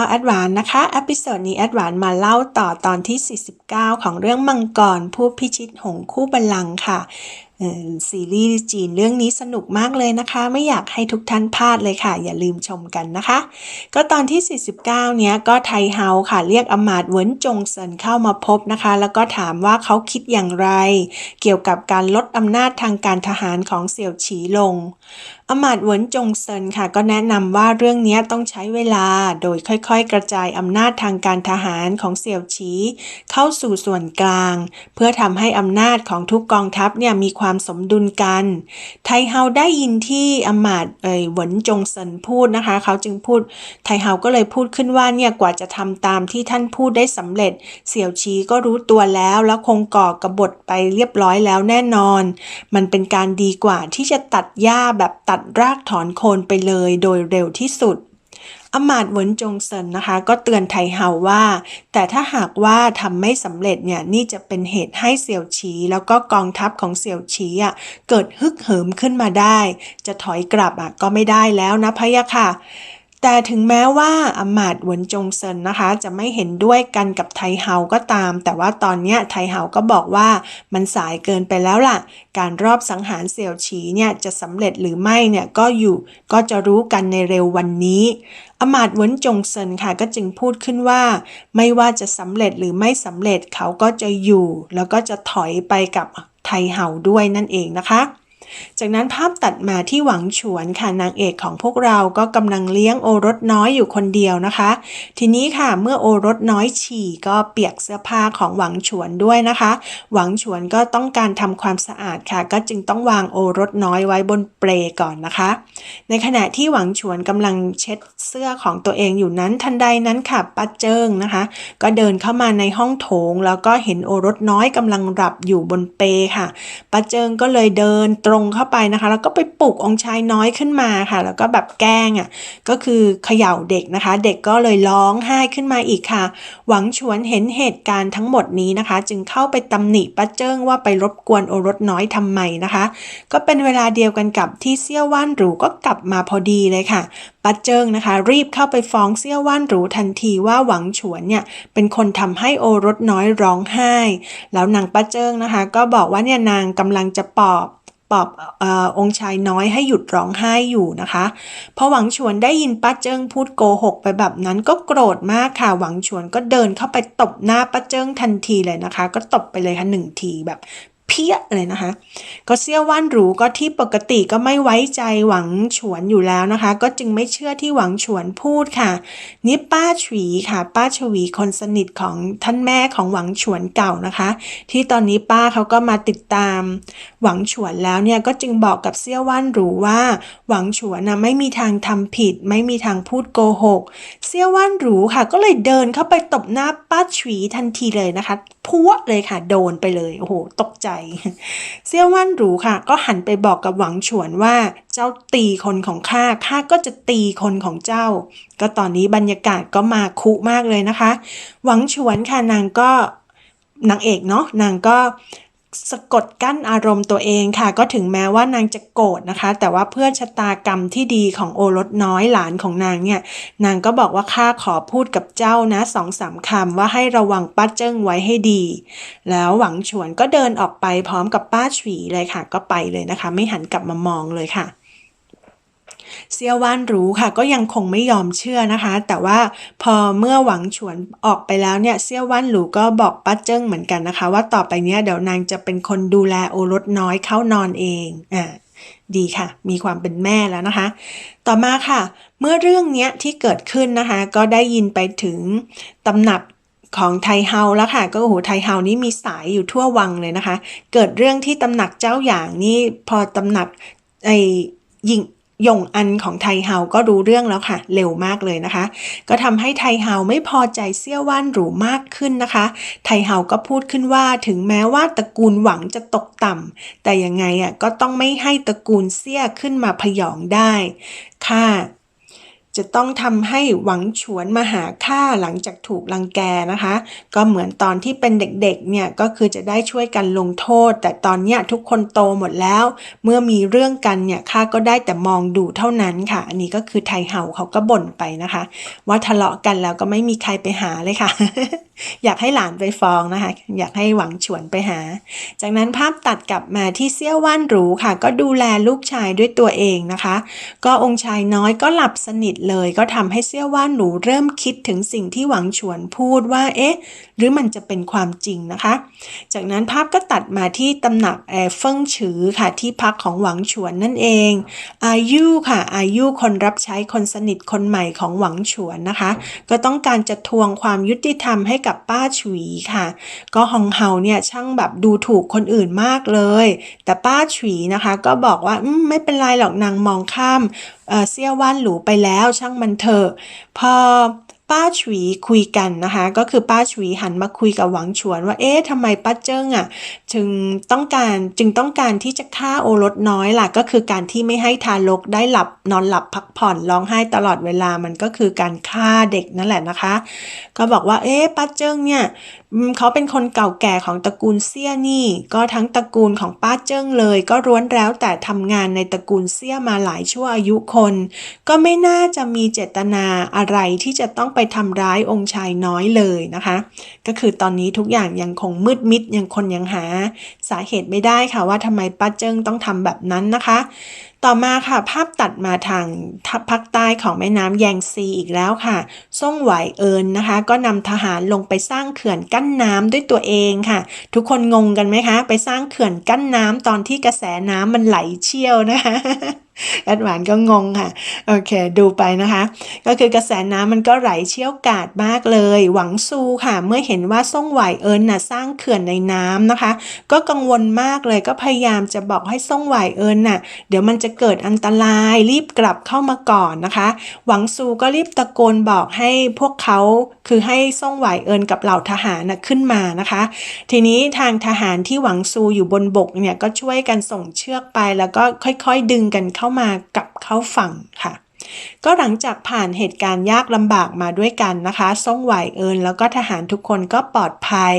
าแอดวานนะคะอพิโซดนี้แอดวานมาเล่าต่อตอนที่ 49 ของเรื่องมังกรผู้พิชิตหงคู่บัลลังก์ค่ะเซีรีส์จีนเรื่องนี้สนุกมากเลยนะคะ ไม่อยากให้ทุกท่านพลาดเลยค่ะ อย่าลืมชมกันนะคะ ก็ตอนที่ 49 เนี้ยก็ไทเฮาค่ะ เรียกอมาตเวินจงเซินเข้ามาพบนะคะ แล้วก็ถามว่าเขาคิดอย่างไร เกี่ยวกับการลดอำนาจทางการทหารของเสี่ยวฉีลง อมาตย์เหวินจงเซินค่ะ ก็แนะนำว่าเรื่องนี้ต้องใช้เวลาโดยค่อยๆ กระจายอำนาจทางการทหารของเสี่ยวฉีเข้าสู่ส่วนกลาง เพื่อทำให้อำนาจของทุกกองทัพเนี่ยมีความสมดุลกัน ไทเฮาได้ยินที่อมาตย์เอ่ยหวินจงเซินพูดนะคะ เขาจึงพูดไทเฮาก็เลยพูดขึ้นว่าเนี่ยกว่าจะทำตามที่ท่านพูดได้สำเร็จ เสี่ยวชีก็รู้ตัวแล้ว แล้วคงก่อกบฏไปเรียบร้อยแล้วแน่นอน มันเป็นการดีกว่าที่จะตัดหญ้าแบบตัดรากถอนโคนไปเลยโดยเร็วที่สุดอมาตย์เหวินจงเซินนะคะ ก็เตือนไทเฮาว่า แต่ถ้าหากว่าทำไม่สำเร็จเนี่ยนี่จะเป็นเหตุให้เสี่ยวฉีแล้วก็กองทัพของเสี่ยวฉีอะเกิดฮึกเหิมขึ้นมาได้ จะถอยกลับอะก็ไม่ได้แล้วนะพะยะค่ะ แต่ถึงแม้ว่าอำมาตย์หวนจงเซินนะคะ จะไม่เห็นด้วยกันกับไทเฮาก็ตาม แต่ว่าตอนนี้ไทเฮาก็บอกว่ามันสายเกินไปแล้วล่ะ การรอบสังหารเสี่ยวฉีเนี่ยจะสำเร็จหรือไม่เนี่ยก็อยู่ก็จะรู้กันในเร็ววันนี้อำมาตย์หวนจงเซินค่ะก็จึงพูดขึ้นว่า ไม่ว่าจะสำเร็จหรือไม่สำเร็จเขาก็จะอยู่ แล้วก็จะถอยไปกับไทเฮาด้วยนั่นเองนะคะ จากนั้นภาพตัดมาที่หวังฉวนค่ะนางเอกของพวกเราก็กำลังเลี้ยงโอรสน้อยอยู่คนเดียวนะคะ ทีนี้ค่ะเมื่อโอรสน้อยฉี่ก็เปียกเสื้อผ้าของหวังฉวนด้วยนะคะ หวังฉวนก็ต้องการทำความสะอาดค่ะ ก็จึงต้องวางโอรสน้อยไว้บนเปลก่อนนะคะ ในขณะที่หวังฉวนกำลังเช็ดเสื้อของตัวเองอยู่นั้นทันใดนั้นค่ะป้าเจิงนะคะ ก็เดินเข้ามาในห้องโถง แล้วก็เห็นโอรสน้อยกำลังหลับอยู่บนเปค่ะป้าเจิงก็เลยเดินตรงเข้าไปนะคะ แล้วก็ไปปลุกองค์ชายน้อยขึ้นมาค่ะ แล้วก็แบบแกล้งอะก็คือเขย่าเด็กนะคะ เด็กก็เลยร้องไห้ขึ้นมาอีกค่ะ หวังฉวนเห็นเหตุการณ์ทั้งหมดนี้นะคะ จึงเข้าไปตำหนิป้าเจิ้งว่าไปรบกวนโอรสน้อยทำไมนะคะ ก็เป็นเวลาเดียวกันกับที่เซี่ยวว่านหรูก็กลับมาพอดีเลยค่ะป้าเจิ้งนะคะ รีบเข้าไปฟ้องเซี่ยวว่านหรูทันทีว่าหวังฉวนเนี่ยเป็นคนทำให้โอรสน้อยร้องไห้ แล้วนางป้าเจิ้งนะคะ ก็บอกว่าเนี่ยนางกำลังจะปอบ ปลอบอองค์ชายน้อยให้หยุดร้องไห้อยู่นะคะพอหวังชวนได้ยินป้าเจิ้งพูดโกหกไปแบบนั้นก็โกรธมากค่ะ หวังชวนก็เดินเข้าไปตบหน้าป้าเจิ้งทันทีเลยนะคะ ก็ตบไปเลยค่ะหนึ่งทีแบบ เพี้ยเลยนะคะ ก็เซี่ยวว่านหรูก็ที่ปกติก็ไม่ไว้ใจหวังฉวนอยู่แล้วนะคะ ก็จึงไม่เชื่อที่หวังฉวนพูดค่ะ นี่ป้าฉวีค่ะ ป้าฉวีคนสนิทของท่านแม่ของหวังฉวนเก่านะคะ ที่ตอนนี้ป้าเขาก็มาติดตาม หวังฉวนแล้วเนี่ยก็จึงบอกกับเซี่ยวว่านหรูว่า หวังฉวนนะไม่มีทางทำผิด ไม่มีทางพูดโกหกเซี่ยวว่านหรูค่ะ ก็เลยเดินเข้าไปตบหน้าป้าฉวีทันทีเลยนะคะ พัวเลยค่ะ โดนไปเลยโอ้โหตกใจ เซี่ยวว่านหรูค่ะ ก็หันไปบอกกับหวังฉวนว่า เจ้าตีคนของข้าข้าก็จะตีคนของเจ้า ก็ตอนนี้บรรยากาศก็มาคุมากเลยนะคะ หวังฉวนค่ะนางก็นางเอกเนาะนางก็ สะกดกั้นอารมณ์ตัวเองค่ะ ก็ถึงแม้ว่านางจะโกรธนะคะ แต่ว่าเพื่อชะตากรรมที่ดีของโอรสน้อยหลานของนางเนี่ย นางก็บอกว่าข้าขอพูดกับเจ้านะสองสามคำว่าให้ระวังป้าเจิ้งไว้ให้ดี แล้วหวังฉวนก็เดินออกไปพร้อมกับป้าฉีเลยค่ะ ก็ไปเลยนะคะ ไม่หันกลับมามองเลยค่ะ เซียวว่านรู้ค่ะก็ยังคงไม่ยอมเชื่อนะคะ แต่ว่าพอเมื่อหวังฉวนออกไปแล้วเนี่ยเซียวว่านหรูก็บอกป้าเจิ้งเหมือนกันนะคะ ว่าต่อไปเนี้ยเดี๋ยวนางจะเป็นคนดูแลโอรสน้อยเข้านอนเองอ่าดีค่ะ มีความเป็นแม่แล้วนะคะ ต่อมาค่ะ เมื่อเรื่องเนี้ยที่เกิดขึ้นนะคะ ก็ได้ยินไปถึงตำหนักของไทเฮาแล้วค่ะ ก็โอ้โหไทเฮานี่มีสายอยู่ทั่ววังเลยนะคะ เกิดเรื่องที่ตำหนักเจ้าอย่างนี่พอตำหนักไอ้ยิง ยงอันของไทเฮาก็รู้เรื่องแล้วค่ะ เร็วมากเลยนะคะ ก็ทำให้ไทเฮาไม่พอใจเซี่ยวว่านหรูมากขึ้นนะคะ ไทเฮาก็พูดขึ้นว่าถึงแม้ว่าตระกูลหวังจะตกต่ำแต่ยังไงอะก็ต้องไม่ให้ตระกูลเซี่ยขึ้นมาพยองได้ ค่ะ จะต้องทำให้หวังฉวนมาหาข้าหลังจากถูกรังแกนะคะ ก็เหมือนตอนที่เป็นเด็กๆเนี่ยก็คือจะได้ช่วยกันลงโทษ แต่ตอนเนี้ยทุกคนโตหมดแล้ว เมื่อมีเรื่องกันเนี่ยข้าก็ได้แต่มองดูเท่านั้นค่ะ อันนี้ก็คือไทเห่าเขาก็บ่นไปนะคะ ว่าทะเลาะกันแล้วก็ไม่มีใครไปหาเลยค่ะ อยากให้หลานไปฟ้องนะคะ อยากให้หวังฉวนไปหา จากนั้นภาพตัดกลับมาที่เซี่ยวว่านหรูค่ะ ก็ดูแลลูกชายด้วยตัวเองนะคะ ก็องค์ชายน้อยก็หลับสนิทเลย ก็ทำให้เซี่ยวว่านหรูเริ่มคิดถึงสิ่งที่หวังฉวนพูดว่า เอ๊ะ หรือมันจะเป็นความจริงนะคะ จากนั้นภาพก็ตัดมาที่ตำหนักแอเฟิงฉือค่ะที่พักของหวังฉวนนั่นเอง อายุค่ะอายุคนรับใช้คนสนิทคนใหม่ของหวังฉวนนะคะ ก็ต้องการจะทวงความยุติธรรมให้กับป้าฉวีค่ะ ก็ฮองเฮาเนี่ยช่างแบบดูถูกคนอื่นมากเลย แต่ป้าฉวีนะคะ ก็บอกว่าไม่เป็นไรหรอกนางมองข้าม เอ่อเซี่ยวว่านหลูไปแล้วช่างมันเถอะพอป้าฉวีคุยกันนะคะ ก็คือป้าฉวีหันมาคุยกับหวังฉวนว่าเอ๊ะทำไมป้าเจิ้งอะถึงต้องการจึงต้องการที่จะฆ่าโอรสน้อยล่ะ ก็คือการที่ไม่ให้ทารกได้หลับนอนหลับพักผ่อนร้องไห้ตลอดเวลามันก็คือการฆ่าเด็กนั่นแหละนะคะ ก็บอกว่าเอ๊ะป้าเจิ้งเนี่ย เขาเป็นคนเก่าแก่ของตระกูลเซี่ยนี่ ก็ทั้งตระกูลของป้าเจิ้งเลย ก็ร้วนแล้วแต่ทำงานในตระกูลเซี่ยมาหลายชั่วอายุคน ก็ไม่น่าจะมีเจตนาอะไรที่จะต้องไปทำร้ายองค์ชายน้อยเลยนะคะ ก็คือตอนนี้ทุกอย่างยังคงมืดมิดยังคนยังหา สาเหตุไม่ได้ค่ะว่าทำไมป้าเจิ้งต้องทำแบบนั้นนะคะ ต่อมาค่ะภาพตัดมาทางทัพภาคใต้ของแม่น้ำแยงซีอีกแล้วค่ะ ซ่งไหวเอินนะคะ ก็นำทหารลงไปสร้างเขื่อนกั้นน้ำด้วยตัวเองค่ะ ทุกคนงงกันไหมคะ ไปสร้างเขื่อนกั้นน้ำตอนที่กระแสน้ำมันไหลเชี่ยวนะคะ แอดหวานก็งงค่ะ โอเค ดูไปนะคะ ก็คือกระแสน้ำมันก็ไหลเชี่ยวกาดมากเลย หวังซูค่ะ เมื่อเห็นว่าซ่งไหวเอินน่ะสร้างเขื่อนในน้ำนะคะ ก็กังวลมากเลยก็พยายามจะบอกให้ซ่งไหวเอินน่ะ เดี๋ยวมันจะเกิดอันตรายรีบกลับเข้ามาก่อนนะคะ หวังซูก็รีบตะโกนบอกให้พวกเขาคือให้ซ่งไหวเอินกับเหล่าทหารน่ะขึ้นมานะคะ ทีนี้ทางทหารที่หวังซูอยู่บนบกเนี่ยก็ช่วยกันส่งเชือกไปแล้วก็ค่อยๆดึงกันเข้ามากลับเข้าฝั่งค่ะ ก็หลังจากผ่านเหตุการณ์ยากลำบากมาด้วยกันนะคะ ซ่งไหวเอินแล้วก็ทหารทุกคนก็ปลอดภัย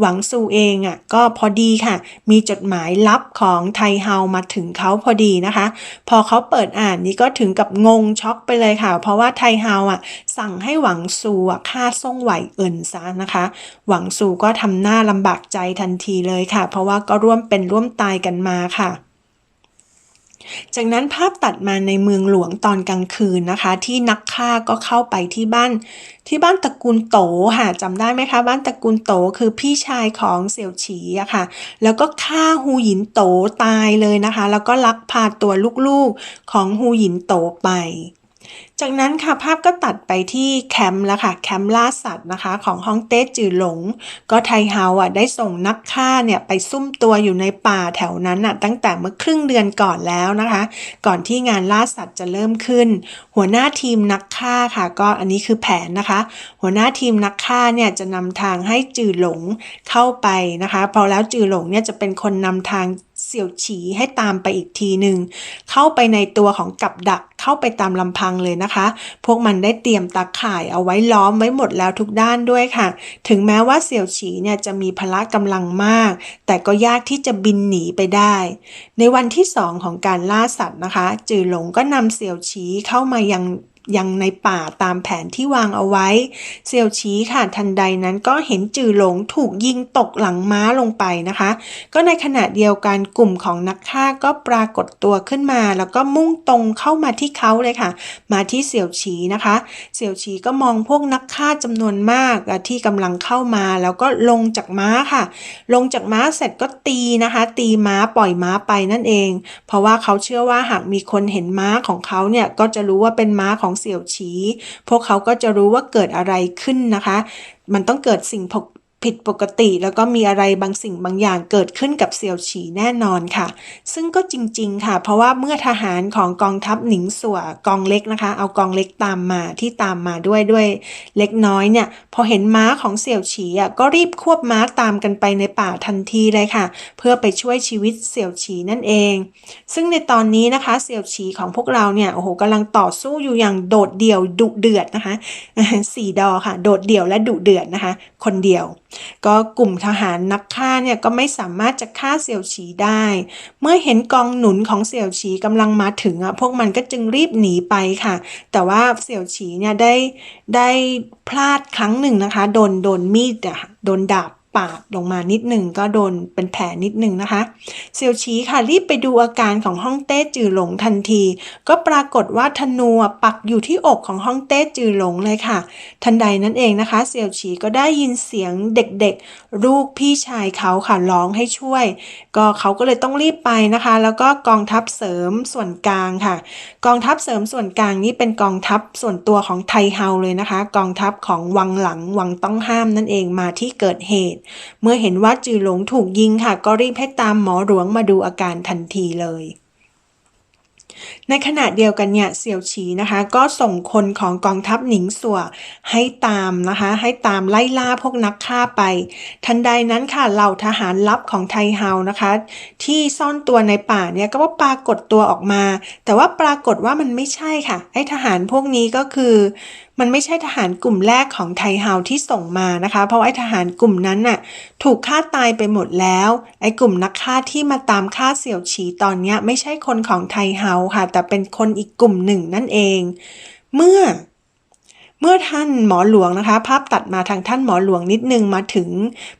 หวังซูเองอะก็พอดีค่ะ มีจดหมายลับของไทเฮามาถึงเขาพอดีนะคะ พอเขาเปิดอ่านนี่ก็ถึงกับงงช็อกไปเลยค่ะ เพราะว่าไทเฮาอะสั่งให้หวังซูอะฆ่าซ่งไหวเอินซะนะคะ หวังซูก็ทำหน้าลำบากใจทันทีเลยค่ะ เพราะว่าก็ร่วมเป็นร่วมตายกันมาค่ะ จากนั้นภาพตัดมาในเมืองหลวงตอนกลางคืนนะคะ ที่นักฆ่าก็เข้าไปที่บ้าน ที่บ้านตระกูลโตค่ะจำได้ไหมคะ บ้านตระกูลโตคือพี่ชายของเสี่ยวฉีอะค่ะ แล้วก็ฆ่าฮูหยินโตตายเลยนะคะ แล้วก็ลักพาตัวลูกๆของฮูหยินโตไป จากนั้นค่ะภาพก็ตัดไปที่แคมป์แล้วค่ะแคมป์ล่าสัตว์นะคะ ของฮ่องเต้จือหลง ก็ไทเฮาอะได้ส่งนักฆ่าเนี่ยไปซุ่มตัวอยู่ในป่าแถวนั้นอะตั้งแต่เมื่อครึ่งเดือนก่อนแล้วนะคะ ก่อนที่งานล่าสัตว์จะเริ่มขึ้น หัวหน้าทีมนักฆ่าค่ะ ก็อันนี้คือแผนนะคะ หัวหน้าทีมนักฆ่าเนี่ยจะนำทางให้จือหลงเข้าไปนะคะ พอแล้วจือหลงเนี่ยจะเป็นคนนำทาง เสี่ยวฉีให้ตามไปอีกทีหนึ่งเข้าไปในตัวของกับดักเข้าไปตามลำพังเลยนะคะ พวกมันได้เตรียมตาข่ายเอาไว้ล้อมไว้หมดแล้วทุกด้านด้วยค่ะ ถึงแม้ว่าเสี่ยวฉีเนี่ยจะมีพละกำลังมาก แต่ก็ยากที่จะบินหนีไปได้ ในวันที่สองของการล่าสัตว์นะคะ จือหลงก็นำเสี่ยวฉีเข้ามายัง ยังในป่าตามแผนที่วางเอาไว้ เซียวชีค่ะทันใดนั้นก็เห็นจือหลงถูกยิงตกหลังม้าลงไปนะคะ ก็ในขณะเดียวกันกลุ่มของนักฆ่าก็ปรากฏตัวขึ้นมา แล้วก็มุ่งตรงเข้ามาที่เขาเลยค่ะ มาที่เสี่ยวชีนะคะ เสี่ยวชีก็มองพวกนักฆ่าจำนวนมากที่กำลังเข้ามาแล้วก็ลงจากม้าค่ะ ลงจากม้าเสร็จก็ตีนะคะ ตีม้าปล่อยม้าไปนั่นเอง เพราะว่าเขาเชื่อว่าหากมีคนเห็นม้าของเขาเนี่ยก็จะรู้ว่าเป็นม้าของเสี่ยวฉี พวกเขาก็จะรู้ว่าเกิดอะไรขึ้นนะคะ มันต้องเกิดสิ่ง ผิดปกติแล้วก็มีอะไรบางสิ่งบางอย่างเกิดขึ้นกับเสี่ยวฉีแน่นอนค่ะ ซึ่งก็จริง ๆ ค่ะ เพราะว่าเมื่อทหารของกองทัพหนิงสัวกองเล็กนะคะ เอากองเล็กตามมาที่ตามมาด้วยด้วยเล็กน้อยเนี่ย พอเห็นม้าของเสี่ยวฉีอะก็รีบควบม้าตามกันไปในป่าทันทีเลยค่ะ เพื่อไปช่วยชีวิตเสี่ยวฉีนั่นเอง ซึ่งในตอนนี้นะคะเสี่ยวฉีของพวกเราเนี่ยโอ้โหกำลังต่อสู้อยู่อย่างโดดเดี่ยวดุเดือดนะคะสี่ดอค่ะ โดดเดี่ยวและดุเดือดนะคะ คนเดียวก็กลุ่มทหารนักฆ่าเนี่ยก็ไม่สามารถจะฆ่าเสี่ยวฉีได้ เมื่อเห็นกองหนุนของเสี่ยวฉีกำลังมาถึงอะพวกมันก็จึงรีบหนีไปค่ะ แต่ว่าเสี่ยวฉีเนี่ยได้ได้พลาดครั้งหนึ่งนะคะ โดนโดนมีดอะโดนดาบ ปาดลงมานิดหนึ่งก็โดนเป็นแผลนิดหนึ่งนะคะเซียวชีค่ะรีบไปดูอาการของฮ่องเต้จือหลงทันที ก็ปรากฏว่าธนูปักอยู่ที่อกของฮ่องเต้จือหลงเลยค่ะ ทันใดนั้นเองนะคะเซียวชีก็ได้ยินเสียงเด็กๆ ลูกพี่ชายเขาค่ะร้องให้ช่วย ก็เขาก็เลยต้องรีบไปนะคะ แล้วก็กองทัพเสริมส่วนกลางค่ะ กองทัพเสริมส่วนกลางนี่เป็นกองทัพส่วนตัวของไทเฮาเลยนะคะ กองทัพของวังหลังวังต้องห้ามนั่นเองมาที่เกิดเหตุเมื่อเห็นว่าจือหลงถูกยิงค่ะ ก็รีบให้ตามหมอหลวงมาดูอาการทันทีเลยในขณะเดียวกันเนี่ยเสี่ยวฉีนะคะ ก็ส่งคนของกองทัพหนิงสัวให้ตามนะคะ ให้ตามไล่ล่าพวกนักฆ่าไป ทันใดนั้นค่ะเหล่าทหารลับของไทเฮานะคะ ที่ซ่อนตัวในป่าเนี่ยก็ว่าปรากฏตัวออกมา แต่ว่าปรากฏว่ามันไม่ใช่ค่ะ ไอ้ทหารพวกนี้ก็คือ มันไม่ใช่ทหารกลุ่มแรกของไทเฮาที่ส่งมานะคะ เพราะไอ้ทหารกลุ่มนั้นน่ะถูกฆ่าตายไปหมดแล้ว ไอ้กลุ่มนักฆ่าที่มาตามฆ่าเสี่ยวฉีตอนนี้ไม่ใช่คนของไทเฮาค่ะ แต่เป็นคนอีกกลุ่มหนึ่งนั่นเอง เมื่อ เมื่อท่านหมอหลวงนะคะ ภาพตัดมาทางท่านหมอหลวงนิดนึงมาถึง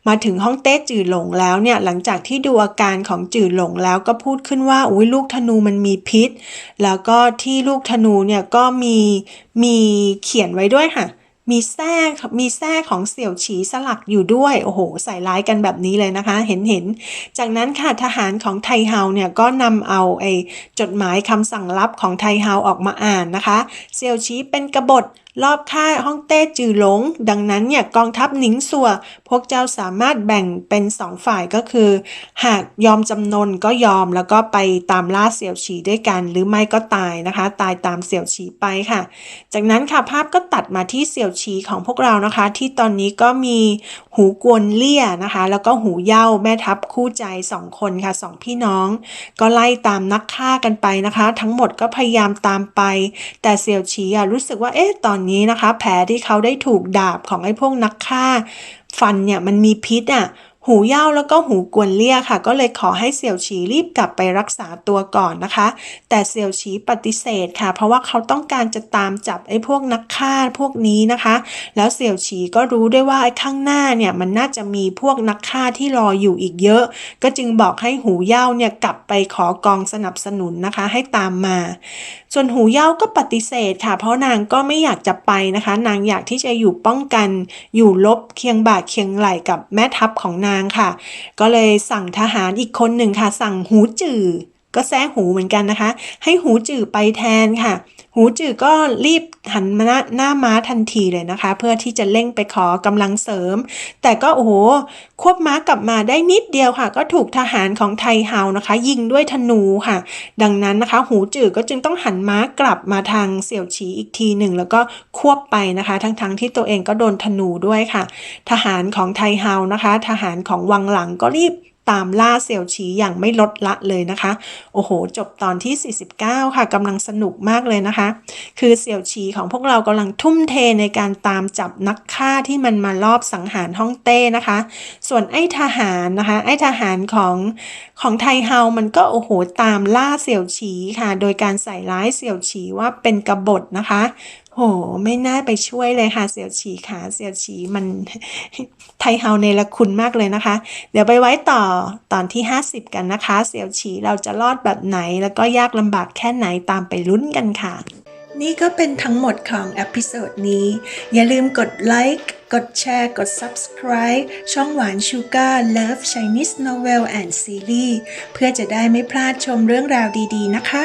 มาถึงห้องเต้จื่อหลงแล้วเนี่ยหลังจากที่ดูอาการของจื่อหลงแล้วก็พูดขึ้นว่าอุ้ยลูกธนูมันมีพิษ แล้วก็ที่ลูกธนูเนี่ยก็มีมีเขียนไว้ด้วยค่ะ มีแท้มีแท้ของเสี่ยวฉีสลักอยู่ด้วยโอ้โห ใส่ร้ายกันแบบนี้เลยนะคะ เห็นเห็น จากนั้นค่ะทหารของไทเฮาเนี่ยก็นำเอาไอ้จดหมายคำสั่งลับของไทเฮาออกมาอ่านนะคะ เสี่ยวฉีเป็นกบฏ รอบค่ายฮ่องเต้จือหลง ดังนั้นเนี่ยกองทัพหนิงสัว พวกเจ้าสามารถแบ่งเป็นสองฝ่ายก็คือ หากยอมจำนนก็ยอมแล้วก็ไปตามล่าเสี่ยวฉีด้วยกัน หรือไม่ก็ตายนะคะ ตายตามเสี่ยวฉีไปค่ะ จากนั้นค่ะภาพก็ตัดมาที่เสี่ยวฉีของพวกเรานะคะ ที่ตอนนี้ก็มีหูกวนเลี่ยนะคะ แล้วก็หูเย่าแม่ทัพคู่ใจสองคนค่ะสองพี่น้อง ก็ไล่ตามนักฆ่ากันไปนะคะ ทั้งหมดก็พยายามตามไป แต่เสี่ยวฉีอะรู้สึกว่าเอ๊ะตอนนี้นะคะ แผลที่เขาได้ถูกดาบของไอ้พวกนักฆ่า ฟันเนี่ยมันมีพิษอะ หูเย่าแล้วก็หูกวนเลี่ยค่ะ ก็เลยขอให้เสี่ยวฉีรีบกลับไปรักษาตัวก่อนนะคะ แต่เสี่ยวฉีปฏิเสธค่ะ เพราะว่าเขาต้องการจะตามจับไอ้พวกนักฆ่าพวกนี้นะคะ แล้วเสี่ยวฉีก็รู้ด้วยว่าไอ้ข้างหน้าเนี่ยมันน่าจะมีพวกนักฆ่าที่รออยู่อีกเยอะ ก็จึงบอกให้หูเย่าเนี่ยกลับไปขอกองสนับสนุนนะคะ ให้ตามมาส่วนหูเย่าก็ปฏิเสธค่ะ เพราะนางก็ไม่อยากจะไปนะคะ นางอยากที่จะอยู่ป้องกัน อยู่ลบเคียงบ่าเคียงไหล่กับแม่ทัพของนางค่ะ ก็เลยสั่งทหารอีกคนหนึ่งค่ะ สั่งหูจื่อ ก็แซะหูเหมือนกันนะคะ ให้หูจื่อไปแทนค่ะ หูจื่อก็รีบหันมาหน้าม้าทันทีเลยนะคะ เพื่อที่จะเร่งไปขอกำลังเสริม แต่ก็โอ้โหควบม้ากลับมาได้นิดเดียวค่ะ ก็ถูกทหารของไทเฮานะคะ ยิงด้วยธนูค่ะ ดังนั้นนะคะ หูจื่อก็จึงต้องหันม้ากลับมาทางเสี่ยวฉีอีกทีหนึ่งแล้วก็ควบไปนะคะ ทั้งๆทที่ตัวเองก็โดนธนูด้วยค่ะ ทหารของไทเฮานะคะ ทหารของวังหลังก็รีบ ตามล่าเสี่ยวฉีอย่างไม่ลดละเลยนะคะ โอ้โห จบตอนที่ 49 ค่ะกำลังสนุกมากเลยนะคะ คือเสี่ยวฉีของพวกเรากำลังทุ่มเทในการตามจับนักฆ่าที่มันมาลอบสังหารฮ่องเต้นะคะ ส่วนไอ้ทหารนะคะ ไอ้ทหารของของไทเฮา มันก็โอ้โหตามล่าเสี่ยวฉีค่ะ โดยการใส่ร้ายเสี่ยวฉีว่าเป็นกบฏนะคะ โห ไม่น่าไปช่วยเลยค่ะ เสี่ยวฉีค่ะเสี่ยวฉีมันไทเฮาในละคุณมากเลยนะคะ เดี๋ยวไปไว้ต่อตอนที่ 50 กันนะคะ เสี่ยวฉีเราจะรอดแบบไหน แล้วก็ยากลำบากแค่ไหนตามไปลุ้นกันค่ะ นี่ก็เป็นทั้งหมดของเอพิโซดนี้ อย่าลืมกดไลค์กดแชร์ กด Subscribe ช่องหวานชูการ์ Love Chinese Novel and Series เพื่อจะได้ไม่พลาดชมเรื่องราวดีๆนะคะ